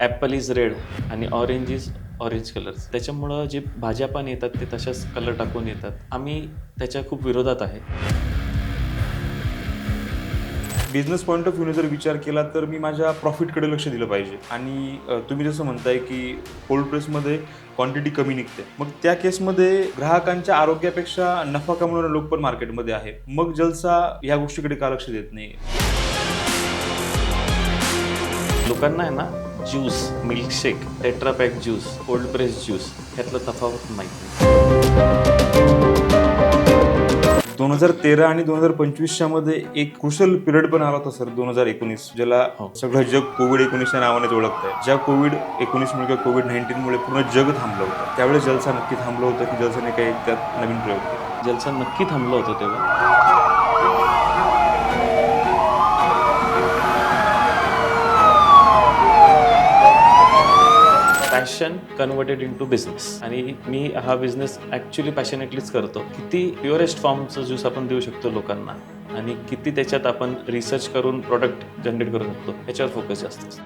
Apple is red आणि orange is orange colour त्याच्यामुळं जे भाज्या पण येतात ते तशाच कलर टाकून येतात. आम्ही त्याच्या खूप विरोधात आहे. बिझनेस पॉईंट ऑफ व्ह्यूने जर विचार केला तर मी माझ्या प्रॉफिटकडे लक्ष दिलं पाहिजे. आणि अ, तुम्ही जसं म्हणताय की कोल्ड प्रेसमध्ये क्वांटिटी कमी निघते. मग त्या केसमध्ये ग्राहकांच्या आरोग्यापेक्षा नफा कमवणारे लोक पण मार्केटमध्ये आहे मग जलसा या गोष्टीकडे का लक्ष देत नाही? लोकांना आहे ना juice milkshake Tetra Pak juice cold press juice ह्यातलं तफावत माहिती दोन हजार तेरा आणि दोन हजार पंचवीसच्या मध्ये एक क्रुशल पिरियड पण आला होता सर दोन हजार एकोणीस ज्याला हो. सगळं जग कोविड एकोणीसच्या नावाने ओळखत आहे ज्या कोविड एकोणीसमुळे किंवा कोविड नाईन्टीनमुळे पूर्ण जग थांबलं होतं. त्यावेळेस जलसा नक्की थांबलं होतं की जलसाने काही त्यात नवीन प्रयोग केले? जलसा नक्की थांबलं होतं तेव्हा? Passion converted into business आणि मी हा बिझनेस ॲक्च्युली पॅशनेटलीच करतो. किती प्युअरेस्ट फॉर्मचं ज्यूस आपण देऊ शकतो लोकांना आणि किती त्याच्यात आपण रिसर्च करून प्रोडक्ट जनरेट करू शकतो याच्यावर फोकस जास्त असतो.